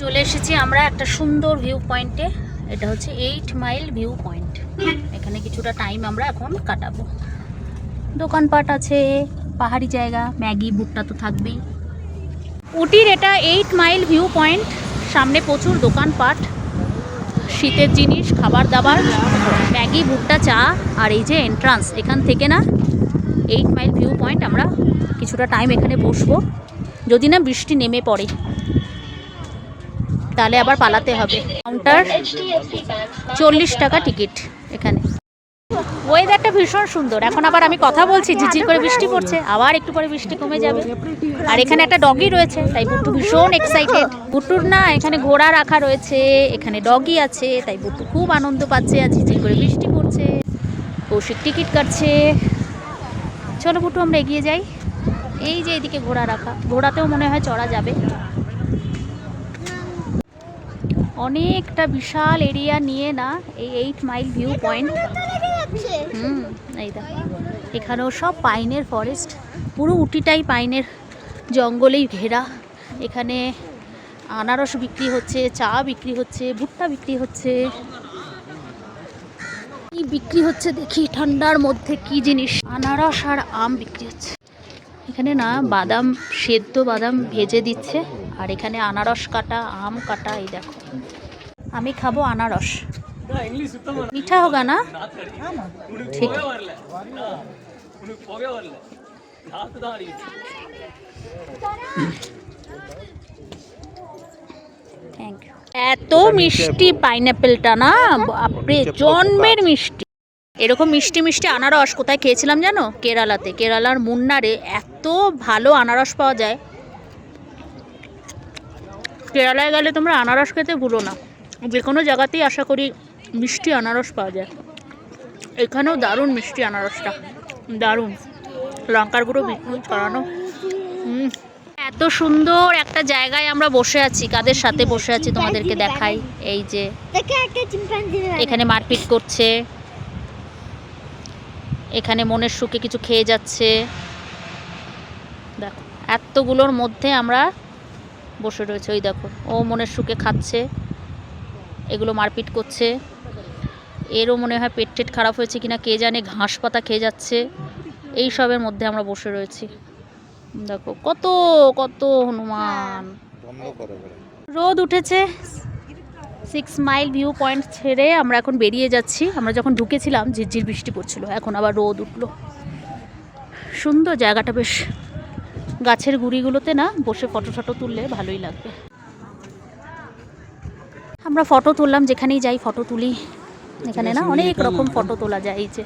চলে এসেছি আমরা একটা সুন্দর ভিউ পয়েন্টে এটা হচ্ছে এইট মাইল ভিউ পয়েন্ট এখানে কিছুটা টাইম আমরা এখন কাটাবো। দোকানপাট আছে, পাহাড়ি জায়গা, ম্যাগি, ভুট্টা তো থাকবেই। উটির এটা এইট মাইল ভিউ পয়েন্ট সামনে প্রচুর দোকানপাট। শীতের জিনিস, খাবার দাবার, ম্যাগি, ভুট্টা, চা আর এই যে এন্ট্রান্স এখান থেকে না এইট মাইল ভিউ পয়েন্ট আমরা কিছুটা টাইম এখানে বসবো। যদি না বৃষ্টি নেমে পড়ে। তাহলে আবার পালাতে হবে। কাউন্টার চল্লিশ টাকা টিকিট এখানে। ওয়েদারটা ভীষণ সুন্দর। এখন আবার আমি কথা বলছি ঝিঝির করে বৃষ্টি পড়ছে, আবার একটু পরে বৃষ্টি কমে যাবে। আর এখানে একটা ডগি রয়েছে, তাই বুট্টু ভীষণ এক্সাইটেড বুট্টুর না এখানে ঘোড়া রাখা রয়েছে, এখানে ডগি আছে, তাই বুট্টু খুব আনন্দ পাচ্ছে, আর ঝিঝির করে বৃষ্টি পড়ছে। কৌশিক টিকিট কাটছে। চলো বুট্টু, আমরা এগিয়ে যাই। এই যে এদিকে ঘোড়া রাখা, ঘোড়াতেও মনে হয় চড়া যাবে। অনেকটা বিশাল এরিয়া নিয়ে না, এই এইট মাইল ভিউ পয়েন্ট হুম, এই দেখো। এখানেও সব পাইনের ফরেস্ট পুরো উটিটাই পাইনের জঙ্গলেই ঘেরা। এখানে আনারস বিক্রি হচ্ছে, চা বিক্রি হচ্ছে, ভুট্টা বিক্রি হচ্ছে। কি বিক্রি হচ্ছে দেখি, ঠান্ডার মধ্যে কি জিনিস? আনারস আর আম বিক্রি হচ্ছে। এখানে না, বাদাম, সেদ্ধ বাদাম ভেজে দিচ্ছে। আর এখানে আনারস কাটা আম কাটা এই দেখো। আমি খাব আনারস। মিঠা হোগা না? ঠিক। এত মিষ্টি পাইনাপেলটা না? বাপরে জন্মের মিষ্টি। এরকম মিষ্টি মিষ্টি আনারস কোথায় খেয়েছিলাম জানো? কেরালাতে। কেরালার মুন্নারে এত ভালো আনারস পাওয়া যায়। কেরালায় গেলে তোমরা আনারস খেতে ভুলো না। যে কোনো জায়গাতেই আশা করি মিষ্টি আনারস পাওয়া যায়। এখানেও দারুণ মিষ্টি আনারসটা। দারুণ। লঙ্কার গুঁড়ো বিটনুন ছড়ানো। এত সুন্দর একটা জায়গায় আমরা বসে আছি। কাদের সাথে বসে আছি তোমাদেরকে দেখাই। এই যে এখানে মারপিট করছে। এখানে মনের সুখে কিছু খেয়ে যাচ্ছে। দেখো এতগুলোর মধ্যে আমরা বসে রয়েছে ওই দেখো। ও মনের সুখে খাচ্ছে এগুলো মারপিট করছে। এরও মনে হয় পেট টেট খারাপ হয়েছে কিনা কে জানে ঘাস পাতা খেয়ে যাচ্ছে। এই সবের মধ্যে আমরা বসে রয়েছি। দেখো কত কত হনুমান। রোদ উঠেছে। সিক্স মাইল ভিউ পয়েন্ট ছেড়ে আমরা এখন বেরিয়ে যাচ্ছি। আমরা যখন ঢুকেছিলাম ঝিরঝির বৃষ্টি পড়ছিল এখন আবার রোদ উঠল। সুন্দর জায়গাটা বেশ। গাছের গুঁড়িগুলোতে না বসে ফটো ফটো তুললে ভালোই লাগবে। আমরা ফটো তুললাম যেখানেই যাই ফটো তুলি। এখানে না অনেক রকম ফটো তোলা যায় এই যে।